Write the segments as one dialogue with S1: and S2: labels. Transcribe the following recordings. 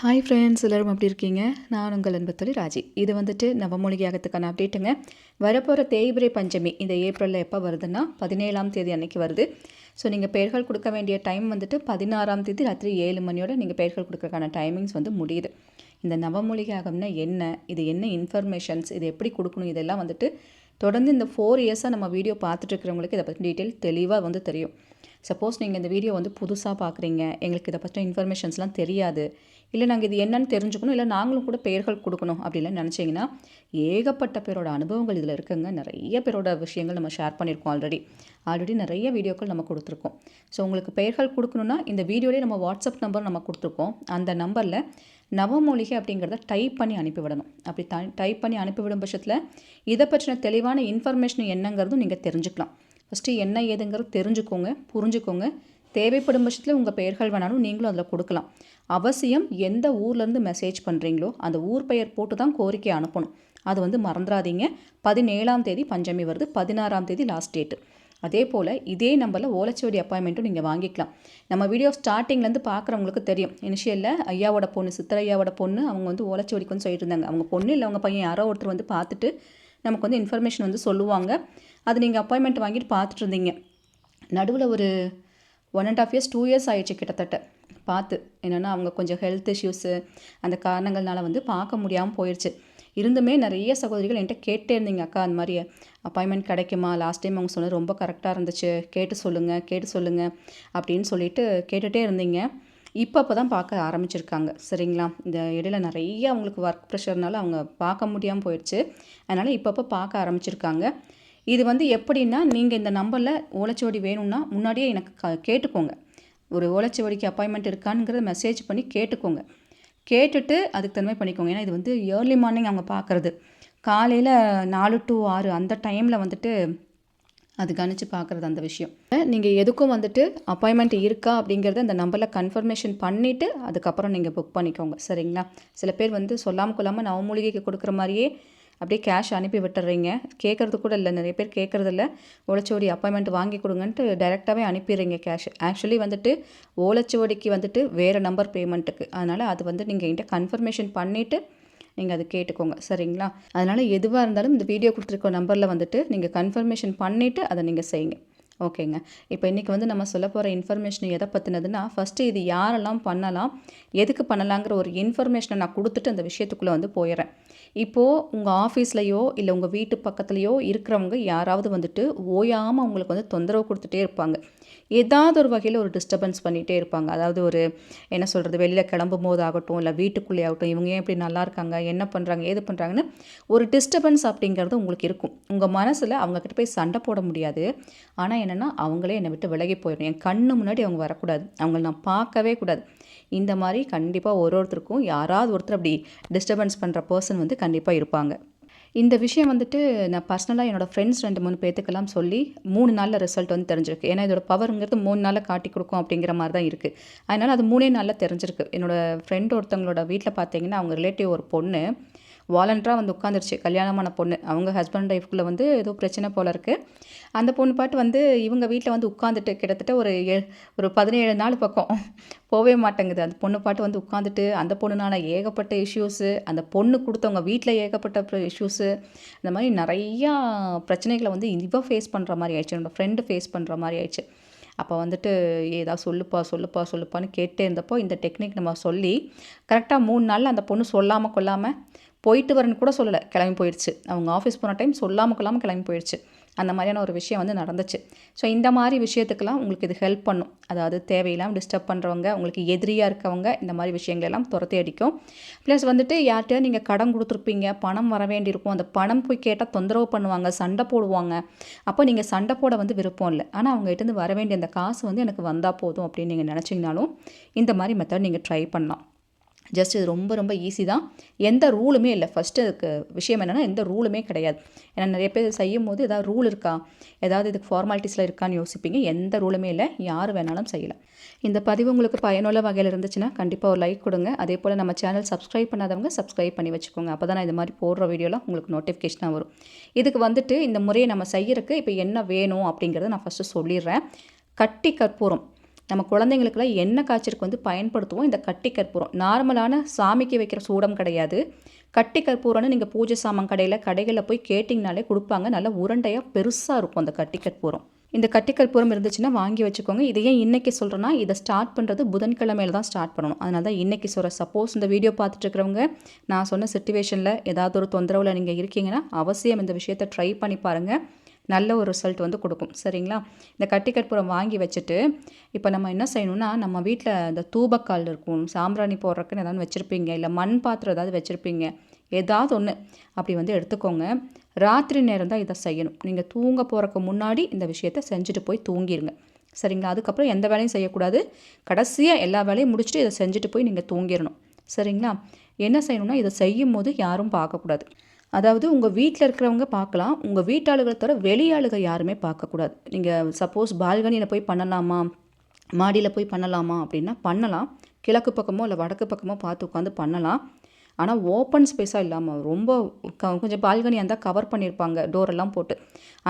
S1: Hi friends எல்லோரும் எப்படி இருக்கீங்க? நான் உங்கள் அன்பத்தொழி ராஜி. இது வந்துட்டு நவமொழியாகத்துக்கான அப்டேட்டுங்க வரப்போகிற தேய்பிரை பஞ்சமி இந்த ஏப்ரலில் எப்போ வருதுன்னா பதினேழாம் தேதி அன்னைக்கு வருது. ஸோ நீங்கள் பெயர்கள் கொடுக்க வேண்டிய டைம் வந்துட்டு பதினாறாம் தேதி ராத்திரி ஏழு மணியோட நீங்கள் பெயர்கள் கொடுக்கறதுக்கான டைமிங்ஸ் வந்து முடியுது. இந்த நவமொழியாகம்னா என்ன? இது என்ன இன்ஃபர்மேஷன்ஸ் இது எப்படி கொடுக்கணும்? இதெல்லாம் வந்துட்டு தொடர்ந்து இந்த ஃபோர் இயர்ஸாக நம்ம வீடியோ பார்த்துட்டு இருக்கிறவங்களுக்கு இதை பற்றி டீட்டெயில் தெளிவாக வந்து தெரியும். சப்போஸ் நீங்கள் இந்த வீடியோ வந்து புதுசாக பார்க்குறீங்க. எங்களுக்கு இதை பற்றின இன்ஃபர்மேஷன்ஸ்லாம் தெரியாது. இல்லை நாங்கள் இது என்னன்னு தெரிஞ்சுக்கணும். இல்லை நாங்களும் கூட பெயர்கள் கொடுக்கணும். அப்படிலாம் நினச்சிங்கன்னா ஏகப்பட்ட பேரோட அனுபவங்கள் இதில் இருக்குங்க. நிறைய பேரோட விஷயங்கள் நம்ம ஷேர் பண்ணியிருக்கோம் ஆல்ரெடி ஆல்ரெடி நிறைய வீடியோக்கள் நம்ம கொடுத்துருக்கோம். ஸோ உங்களுக்கு பெயர்கள் கொடுக்கணுன்னா இந்த வீடியோலேயே நம்ம வாட்ஸ்அப் நம்பர் நம்ம கொடுத்துருக்கோம். அந்த நம்பரில் நவமூலிகை அப்படிங்கிறத டைப் பண்ணி அனுப்பிவிடணும் அப்படி த டைப் பண்ணி அனுப்பிவிடும் பட்சத்தில் இதை பற்றின தெளிவான இன்ஃபர்மேஷன் என்னங்கிறதும் நீங்கள் தெரிஞ்சுக்கலாம். ஃபஸ்ட்டு என்ன ஏதுங்கிறது தெரிஞ்சுக்கோங்க புரிஞ்சுக்கோங்க. தேவைப்படும் பட்சத்தில் உங்கள் பெயர்கள் வேணாலும் நீங்களும் அதில் கொடுக்கலாம். அவசியம் எந்த ஊர்லேருந்து மெசேஜ் பண்ணுறீங்களோ அந்த ஊர் பெயர் போட்டு தான் கோரிக்கை அனுப்பணும். அது வந்து மறந்துடாதீங்க. பதினேழாம் தேதி பஞ்சமி வருது. பதினாறாம் தேதி லாஸ்ட் டேட்டு அதே போல் இதே நம்பரில் ஓலச்சுவடி அப்பாயின்மெண்ட்டும் நீங்கள் வாங்கிக்கலாம். நம்ம வீடியோ ஸ்டார்டிங்லேருந்து பார்க்குறவங்களுக்கு தெரியும். இனிஷியலில் ஐயாவோட பொண்ணு சித்தரையாவோட பொண்ணு அவங்க வந்து ஓலச்சுவடிக்கு வந்து சொல்லிட்டு இருந்தாங்க. அவங்க பொண்ணு இல்லை அவங்க பையன் யாரோ ஒருத்தர் வந்து பார்த்துட்டு நமக்கு வந்து இன்ஃபர்மேஷன் வந்து சொல்லுவாங்க. அது நீங்கள் அப்பாயின்மெண்ட் வாங்கிட்டு பார்த்துட்டு இருந்தீங்க. நடுவில் ஒரு one and half years two years ஆயிடுச்சு கிட்டத்தட்ட. பார்த்து என்னென்னா அவங்க கொஞ்சம் ஹெல்த் இஷ்யூஸு அந்த காரணங்கள்னால வந்து பார்க்க முடியாமல் போயிடுச்சு இருந்துமே நிறைய சகோதரிகள் என்கிட்ட கேட்டே இருந்தீங்க அக்கா அந்த மாதிரி. அப்பாயின்மெண்ட் கிடைக்குமா? லாஸ்ட் டைம் அவங்க சொன்னது ரொம்ப கரெக்டாக இருந்துச்சு. கேட்டு சொல்லுங்கள் கேட்டு சொல்லுங்கள் அப்படின்னு சொல்லிட்டு கேட்டுகிட்டே இருந்தீங்க. இப்போ அப்போ தான் பார்க்க ஆரம்பிச்சிருக்காங்க. சரிங்களா? இந்த இடையில நிறைய அவங்களுக்கு ஒர்க் ப்ரெஷர்னால அவங்க பார்க்க முடியாமல் போயிடுச்சு அதனால் இப்பப்போ பார்க்க ஆரம்பிச்சிருக்காங்க. இது வந்து எப்படின்னா நீங்கள் இந்த நம்பரில் ஓலைச்சுவடி வேணும்னா முன்னாடியே எனக்கு க கேட்டுக்கோங்க. ஒரு ஓலைச்சுவடிக்கு அப்பாயின்மெண்ட் இருக்கானுங்கிறத மெசேஜ் பண்ணி கேட்டுக்கோங்க. கேட்டுட்டு அதுக்கு தன்மை பண்ணிக்கோங்க. ஏன்னா இது வந்து ஏர்லி மார்னிங் அவங்க பார்க்குறது காலையில் நாலு டு ஆறு அந்த டைமில் வந்துட்டு அது கணிச்சு பார்க்குறது அந்த விஷயம். நீங்கள் எதுக்கும் வந்துட்டு அப்பாயின்மெண்ட் இருக்கா அப்படிங்கிறத அந்த நம்பரில் கன்ஃபர்மேஷன் பண்ணிவிட்டு அதுக்கப்புறம் நீங்கள் புக் பண்ணிக்கோங்க. சரிங்களா? சில பேர் வந்து சொல்லாமல் கொள்ளாமல் நவமூலிகைக்கு கொடுக்குற மாதிரியே அப்படியே கேஷ் அனுப்பி விட்டுறீங்க. கேட்குறது கூட இல்லை. நிறைய பேர் கேட்குறதில்ல ஓலச்சுவடி அப்பாயின்மெண்ட் வாங்கி கொடுங்கன்ட்டு டைரெக்டாகவே அனுப்பிடுறீங்க கேஷ் ஆக்சுவலி வந்துட்டு ஓலச்சுவடிக்கு வந்துட்டு வேறு நம்பர் பேமெண்ட்டுக்கு அதனால் அது வந்து நீங்கள் என்கிட்ட கன்ஃபர்மேஷன் பண்ணிவிட்டு நீங்கள் அது கேட்டுக்கோங்க. சரிங்களா? அதனால் எதுவாக இருந்தாலும் இந்த வீடியோ கொடுத்துருக்க நம்பரில் வந்துட்டு நீங்கள் கன்ஃபர்மேஷன் பண்ணிவிட்டு அதை நீங்கள் செய்யுங்க. ஓகேங்க. இப்போ இன்றைக்கி வந்து நம்ம சொல்ல போகிற இன்ஃபர்மேஷன் எதை பற்றினதுன்னா ஃபஸ்ட்டு இது யாரெல்லாம் பண்ணலாம் எதுக்கு பண்ணலாங்கிற ஒரு இன்ஃபர்மேஷனை நான் கொடுத்துட்டு அந்த விஷயத்துக்குள்ளே வந்து போயிடுறேன் இப்போது உங்கள் ஆஃபீஸ்லேயோ இல்லை உங்கள் வீட்டு பக்கத்துலேயோ இருக்கிறவங்க யாராவது வந்துட்டு ஓயாமல் அவங்களுக்கு வந்து தொந்தரவு கொடுத்துட்டே இருப்பாங்க. ஏதாவது ஒரு வகையில் ஒரு டிஸ்டர்பன்ஸ் பண்ணிகிட்டே இருப்பாங்க. அதாவது ஒரு என்ன சொல்கிறது வெளியில் கிளம்பும் போது ஆகட்டும் இல்லை வீட்டுக்குள்ளே ஆகட்டும் இவங்க ஏன் இப்படி நல்லா இருக்காங்க என்ன பண்ணுறாங்க ஏது பண்ணுறாங்கன்னு ஒரு டிஸ்டர்பன்ஸ் அப்படிங்கிறது உங்களுக்கு இருக்கும். உங்கள் மனசில் அவங்கக்கிட்ட போய் சண்டை போட முடியாது. ஆனால் என்னென்னா அவங்களே என்னை விட்டு விலகி போயிடும் என் கண்ணு முன்னாடி அவங்க வரக்கூடாது. அவங்கள நான் பார்க்கவே கூடாது. இந்த மாதிரி கண்டிப்பாக ஒரு ஒருத்தருக்கும் யாராவது ஒருத்தர் அப்படி டிஸ்டர்பன்ஸ் பண்ணுற பர்சன் வந்து கண்டிப்பாக இருப்பாங்க. இந்த விஷயம் வந்துட்டு நான் பர்சனலாக என்னோடய ஃப்ரெண்ட்ஸ் ரெண்டு மூணு பேத்துக்கெல்லாம் சொல்லி மூணு நாளில் ரிசல்ட் வந்து தெரிஞ்சிருக்கு. ஏன்னா இதோட பவருங்கிறது மூணு நாளில் காட்டி கொடுக்கும் அப்படிங்கிற மாதிரி தான் இருக்குது அதனால் அது மூணே நாளில் தெரிஞ்சிருக்கு. என்னோடய ஃப்ரெண்ட் ஒருத்தவங்களோட வீட்டில் பார்த்தீங்கன்னா அவங்க ரிலேட்டிவ் ஒரு பொண்ணு. வாலண்டராக வந்து உட்காந்துருச்சு. கல்யாணமான பொண்ணு. அவங்க ஹஸ்பண்ட் ஒய்ஃப்குள்ளே வந்து ஏதோ பிரச்சனை போல் இருக்குது அந்த பொண்ணு பாட்டு வந்து இவங்க வீட்டில் வந்து உட்காந்துட்டு கிட்டத்தட்ட ஒரு ஏ ஒரு பதினேழு நாள் பக்கம் போகவே மாட்டேங்குது. அந்த பொண்ணு பாட்டு வந்து உட்காந்துட்டு அந்த பொண்ணுனால ஏகப்பட்ட இஷ்யூஸு அந்த பொண்ணு கொடுத்தவங்க வீட்டில் ஏகப்பட்ட இஷ்யூஸு இந்த மாதிரி நிறையா பிரச்சனைகளை வந்து இவ ஃபேஸ் பண்ணுற மாதிரி ஆயிடுச்சு. என்னோடய ஃப்ரெண்டு ஃபேஸ் பண்ணுற மாதிரி ஆயிடுச்சு. அப்போ வந்துட்டு ஏதாவது சொல்லுப்பா சொல்லுப்பா சொல்லுப்பான்னு கேட்டே இருந்தப்போ இந்த டெக்னிக் நம்ம சொல்லி கரெக்டாக மூணு நாளில் அந்த பொண்ணு சொல்லாமல் கொள்ளாமல் போயிட்டு வரேன்னு கூட சொல்லலை. கிளம்பி போயிடுச்சு அவங்க ஆஃபீஸ் போன டைம் சொல்லாமல் கொள்ளாமல் கிளம்பி போயிடுச்சு அந்த மாதிரியான ஒரு விஷயம் வந்து நடந்துச்சு. ஸோ இந்த மாதிரி விஷயத்துக்கெல்லாம் உங்களுக்கு இது ஹெல்ப் பண்ணும். அதாவது தேவையில்லாமல் டிஸ்டர்ப் பண்ணுறவங்க உங்களுக்கு எதிரியாக இருக்கவங்க இந்த மாதிரி விஷயங்களெல்லாம் துரத்தி அடிக்கும். ப்ளஸ் வந்துட்டு யார்கிட்டயோ நீங்கள் கடன் கொடுத்துருப்பீங்க பணம் வர வேண்டியிருக்கும். அந்த பணம் போய் கேட்டால் தொந்தரவு பண்ணுவாங்க சண்டை போடுவாங்க. அப்போ நீங்கள் சண்டை போட வந்து விருப்பம் இல்லை. ஆனால் அவங்ககிட்ட வர வேண்டிய அந்த காசு வந்து எனக்கு வந்தால் போதும் அப்படின்னு நீங்கள் நினச்சிங்கனாலும் இந்த மாதிரி மெத்தட் நீங்கள் ட்ரை பண்ணலாம். ஜஸ்ட் இது ரொம்ப ரொம்ப ஈஸி தான். எந்த ரூலுமே இல்லை. ஃபஸ்ட்டு அதுக்கு விஷயம் என்னென்னா எந்த ரூலுமே கிடையாது. ஏன்னா நிறைய பேர் செய்யும் போது ஏதாவது ரூல் இருக்கா? ஏதாவது இதுக்கு ஃபார்மாலிட்டிஸில் இருக்கான்னு யோசிப்பீங்க. எந்த ரூலுமே இல்லை. யார் வேணாலும் செய்யலாம் இந்த பதிவு உங்களுக்கு பயனுள்ள வகையில் இருந்துச்சுன்னா கண்டிப்பாக ஒரு லைக் கொடுங்க. அதே போல் நம்ம சேனல் சப்ஸ்கிரைப் பண்ணாதவங்க சப்ஸ்கிரைப் பண்ணி வச்சுக்கோங்க. அப்போ தான் இது மாதிரி போடுற வீடியோலாம் உங்களுக்கு நோட்டிஃபிகேஷனாக வரும். இதுக்கு வந்துட்டு இந்த முறையை நம்ம செய்யறதுக்கு இப்போ என்ன வேணும் அப்படிங்கிறத நான் ஃபஸ்ட்டு சொல்லிடுறேன். கட்டி கற்பூரம். நம்ம குழந்தைங்களுக்குலாம் எண்ணெய் காய்ச்சலுக்கு வந்து பயன்படுத்துவோம். இந்த கட்டி கற்பூரம். நார்மலான சாமிக்கு வைக்கிற சூடம் கிடையாது. கட்டி கற்பூரம்னு நீங்கள் பூஜை சாமான் கடையில் கடைகளில் போய் கேட்டிங்கனாலே கொடுப்பாங்க. நல்லா உருண்டையாக பெருசாக இருக்கும் அந்த கட்டி கற்பூரம். இந்த கட்டி கற்பூரம் இருந்துச்சுன்னா வாங்கி வச்சுக்கோங்க. இதை ஏன் இன்றைக்கி சொல்கிறேன்னா இதை ஸ்டார்ட் பண்ணுறது புதன்கிழமையில தான் ஸ்டார்ட் பண்ணணும். அதனால தான் இன்றைக்கி சொல்கிறேன் சப்போஸ் இந்த வீடியோ பார்த்துட்டு இருக்கிறவங்க நான் சொன்ன சுச்சுவேஷனில் ஏதாவது ஒரு தொந்தரவில் நீங்கள் இருக்கீங்கன்னா அவசியம் இந்த விஷயத்தை ட்ரை பண்ணி பாருங்கள் நல்ல ஒரு ரிசல்ட் வந்து கொடுக்கும். சரிங்களா? இந்த கட்டி கற்பூரம் வாங்கி வச்சுட்டு இப்போ நம்ம என்ன செய்யணும்னா நம்ம வீட்டில் இந்த தூபக்கால் இருக்கும் சாம்பிராணி போடுறக்குன்னு ஏதாவது வச்சுருப்பீங்க இல்லை மண் பாத்திரம் ஏதாவது வச்சுருப்பீங்க ஏதாவது ஒன்று அப்படி வந்து எடுத்துக்கோங்க. ராத்திரி நேரம் தான் இதை செய்யணும். நீங்கள் தூங்க போகிறக்கு முன்னாடி இந்த விஷயத்த செஞ்சுட்டு போய் தூங்கிடுங்க சரிங்களா? அதுக்கப்புறம் எந்த வேலையும் செய்யக்கூடாது. கடைசியாக எல்லா வேலையும் முடிச்சுட்டு இதை செஞ்சுட்டு போய் நீங்கள் தூங்கிடணும். சரிங்களா? என்ன செய்யணும்னா இதை செய்யும் போது யாரும் பார்க்கக்கூடாது. அதாவது உங்கள் வீட்டில் இருக்கிறவங்க பார்க்கலாம். உங்கள் வீட்டாளுகளை தவிர வெளியாளுக யாருமே பார்க்கக்கூடாது. நீங்கள் சப்போஸ் பால்கனியில் போய் பண்ணலாமா? மாடியில் போய் பண்ணலாமா? அப்படின்னா பண்ணலாம். கிழக்கு பக்கமோ இல்லை வடக்கு பக்கமோ பார்த்து உட்காந்து பண்ணலாம். ஆனால் ஓப்பன் ஸ்பேஸாக இல்லாமல் ரொம்ப கொஞ்சம் பால்கனியாக இருந்தால் கவர் பண்ணியிருப்பாங்க டோரெல்லாம் போட்டு.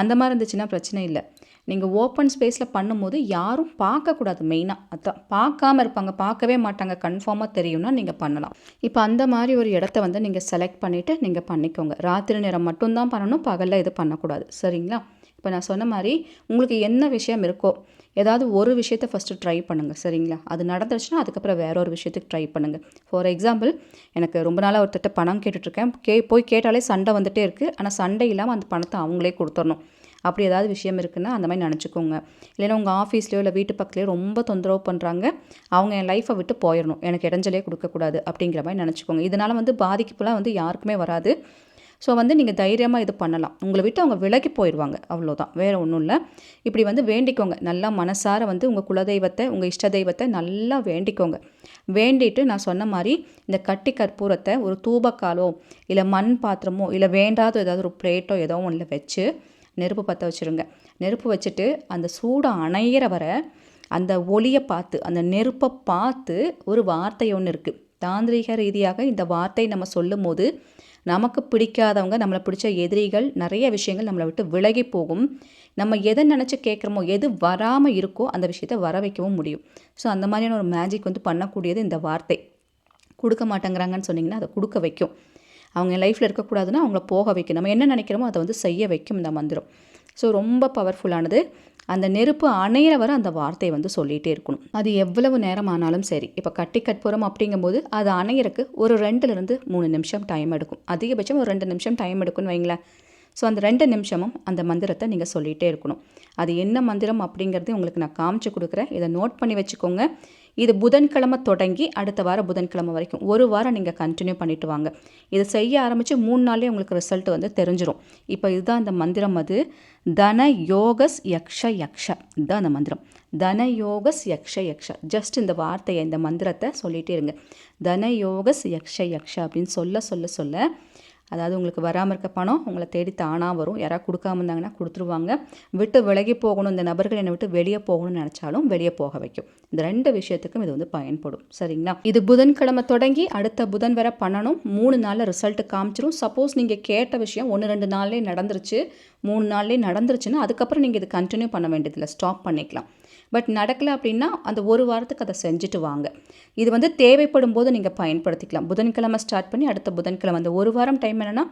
S1: அந்த மாதிரி இருந்துச்சுன்னா பிரச்சனை இல்லை. நீங்கள் ஓப்பன் ஸ்பேஸில் பண்ணும்போது யாரும் பார்க்கக்கூடாது மெயினாக அதான் பார்க்காம இருப்பாங்க பார்க்கவே மாட்டாங்க கன்ஃபார்மாக தெரியும்னா நீங்கள் பண்ணலாம். இப்போ அந்த மாதிரி ஒரு இடத்த வந்து நீங்கள் செலக்ட் பண்ணிவிட்டு நீங்கள் பண்ணிக்கோங்க. ராத்திரி நேரம் மட்டும்தான் பண்ணணும் பகலில் இது பண்ணக்கூடாது. சரிங்களா? இப்போ நான் சொன்ன மாதிரி உங்களுக்கு என்ன விஷயம் இருக்கோ ஏதாவது ஒரு விஷயத்த ஃபஸ்ட்டு ட்ரை பண்ணுங்கள் சரிங்களா? அது நடந்துருச்சுன்னா அதுக்கப்புறம் வேற ஒரு விஷயத்துக்கு ட்ரை பண்ணுங்கள் ஃபார் எக்ஸாம்பிள் எனக்கு ரொம்ப நாளாக ஒருத்தட்ட பணம் கேட்டுட்ருக்கேன். கே போய் கேட்டாலே சண்டை வந்துகிட்டே இருக்குது ஆனால் சண்டை இல்லாமல் அந்த பணத்தை அவங்களே கொடுத்துடணும் அப்படி ஏதாவது விஷயம் இருக்குன்னா அந்த மாதிரி நினச்சிக்கோங்க. இல்லைன்னா உங்கள் ஆஃபீஸ்லையோ இல்லை வீட்டு பக்கத்துலையோ ரொம்ப தொந்தரவு பண்ணுறாங்க அவங்க என் லைஃப்பை விட்டு போயிடணும் எனக்கு இடைஞ்சலே கொடுக்கக்கூடாது அப்படிங்கிற மாதிரி நினச்சிக்கோங்க. இதனால் வந்து பாதிப்புலாம் வந்து யாருக்குமே வராது. ஸோ வந்து நீங்கள் தைரியமாக இது பண்ணலாம். உங்களை விட்டு அவங்க விலகி போயிடுவாங்க அவ்வளோதான் வேறு ஒன்றும் இல்லை. இப்படி வந்து வேண்டிக்கோங்க. நல்லா மனசார வந்து உங்கள் குலதெய்வத்தை உங்கள் இஷ்ட தெய்வத்தை நல்லா வேண்டிக்கோங்க. வேண்டிட்டு நான் சொன்ன மாதிரி இந்த கட்டி கற்பூரத்தை ஒரு தூபக்காலோ இல்லை மண் பாத்திரமோ இல்லை வேண்டாத ஏதாவது ஒரு பிளேட்டோ ஏதோ ஒன்றில் வச்சு நெருப்பு பற்ற வச்சுருங்க. நெருப்பு வச்சுட்டு அந்த சூடை அணையிற வர அந்த ஒளியை பார்த்து அந்த நெருப்பை பார்த்து ஒரு வார்த்தை ஒன்று இருக்குது தாந்திரிக ரீதியாக இந்த வார்த்தை நம்ம சொல்லும் போது நமக்கு பிடிக்காதவங்க நம்மளை பிடிச்ச எதிரிகள் நிறைய விஷயங்கள் நம்மளை விட்டு விலகி போகும். நம்ம எதை நினச்சி கேட்குறோமோ எது வராமல் இருக்கோ அந்த விஷயத்த வர வைக்கவும் முடியும். ஸோ அந்த மாதிரியான ஒரு மேஜிக் வந்து பண்ணக்கூடியது இந்த வார்த்தை. கொடுக்க மாட்டேங்கிறாங்கன்னு சொன்னிங்கன்னா அதை கொடுக்க வைக்கும். அவங்க லைஃப்பில் இருக்கக்கூடாதுன்னா அவங்கள போக வைக்கும். நம்ம என்ன நினைக்கிறோமோ அதை வந்து செய்ய வைக்கும் இந்த மந்திரம். ஸோ ரொம்ப பவர்ஃபுல்லானது அந்த நெருப்பு அணையிற வர அந்த வார்த்தையை வந்து சொல்லிகிட்டே இருக்கணும். அது எவ்வளவு நேரம் ஆனாலும் சரி. இப்போ கட்டி கற்பூரம் அப்படிங்கும்போது அது அணையிறக்கு ஒரு ரெண்டுலேருந்து மூணு நிமிஷம் டைம் எடுக்கும். அதிகபட்சம் ஒரு ரெண்டு நிமிஷம் டைம் எடுக்கும்னு வைங்களேன். ஸோ அந்த ரெண்டு நிமிஷமும் அந்த மந்திரத்தை நீங்கள் சொல்லிகிட்டே இருக்கணும். அது என்ன மந்திரம் அப்படிங்கிறது உங்களுக்கு நான் காமிச்சு கொடுக்குறேன். இதை நோட் பண்ணி வச்சுக்கோங்க. இது புதன்கிழமை தொடங்கி அடுத்த வாரம் புதன்கிழமை வரைக்கும். ஒரு வாரம் நீங்கள் கண்டினியூ பண்ணிட்டு வாங்க. இதை செய்ய ஆரம்பித்து மூணு நாளே உங்களுக்கு ரிசல்ட் வந்து தெரிஞ்சிடும் இப்போ இதுதான் இந்த மந்திரம் அது. தன யோகஸ் யக்ஷ யக்ஷ. இதுதான் அந்த மந்திரம். தன யோகஸ் யக்ஷ யக்ஷ. ஜஸ்ட் இந்த வார்த்தையை இந்த மந்திரத்தை சொல்லிகிட்டே இருங்க. தன யோகஸ் யக்ஷ யக்ஷ அப்படின்னு சொல்ல சொல்ல சொல்ல அதாவது உங்களுக்கு வராமல் இருக்க பணம் உங்களை தேடி தானாக வரும். யாராவது கொடுக்காம இருந்தாங்கன்னா கொடுத்துருவாங்க. விட்டு விலகி போகணும். இந்த நபர்கள் என்னை விட்டு வெளியே போகணும்னு நினச்சாலும் வெளியே போக வைக்கும். இந்த ரெண்டு விஷயத்துக்கும் இது வந்து பயன்படும். சரிங்களா? இது புதன்கிழமை தொடங்கி அடுத்த புதன் வரை பண்ணணும். மூணு நாளில் ரிசல்ட் காமிச்சிரும். சப்போஸ் நீங்கள் கேட்ட விஷயம் ஒன்று ரெண்டு நாள்லேயே நடந்துருச்சு. மூணு நாள்லேயே நடந்துருச்சுன்னா அதுக்கப்புறம் நீங்கள் இது கண்டினியூ பண்ண வேண்டியதில்லை. ஸ்டாப் பண்ணிக்கலாம். பட் நடக்கலை அப்படின்னா அந்த ஒரு வாரத்துக்கு அதை செஞ்சுட்டு வாங்க. இது வந்து தேவைப்படும் போது நீங்கள் பயன்படுத்திக்கலாம். புதன்கிழமை ஸ்டார்ட் பண்ணி அடுத்த புதன்கிழமை. அந்த ஒரு வாரம் டைம் என்னென்னா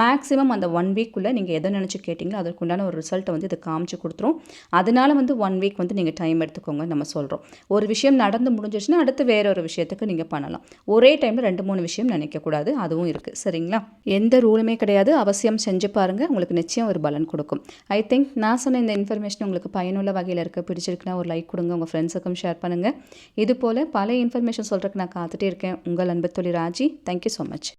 S1: மேக்ஸிமம் அந்த ஒன் வீக்குள்ளே நீங்கள் எதை நினச்சி கேட்டிங்களோ அதற்குண்டான ஒரு ரிசல்ட்டை வந்து இது காமிச்சு கொடுத்துரும். அதனால் வந்து ஒன் வீக் வந்து நீங்கள் டைம் எடுத்துக்கோங்க நம்ம சொல்கிறோம் ஒரு விஷயம் நடந்து முடிஞ்சிச்சுன்னா அடுத்து வேற ஒரு விஷயத்துக்கு நீங்கள் பண்ணலாம். ஒரே டைமில் ரெண்டு மூணு விஷயம் நினைக்கக்கூடாது அதுவும் இருக்குது சரிங்களா? எந்த ரூலுமே கிடையாது. அவசியம் செஞ்சு பாருங்கள் உங்களுக்கு நிச்சயம் ஒரு பலன் கொடுக்கும். ஐ திங்க் நான் சொன்ன இந்த இன்ஃபர்மேஷன் உங்களுக்கு பயனுள்ள வகையில் இருக்க பிடிச்சிருக்குன்னா ஒரு லைக் கொடுங்க உங்கள் ஃப்ரெண்ட்ஸுக்கும் ஷேர் பண்ணுங்கள் இது போல் பல இன்ஃபர்மேஷன் சொல்கிறதுக்கு நான் காத்துட்டே இருக்கேன். உங்கள் அன்பு தொழில் ராஜி தேங்க்யூ ஸோ மச்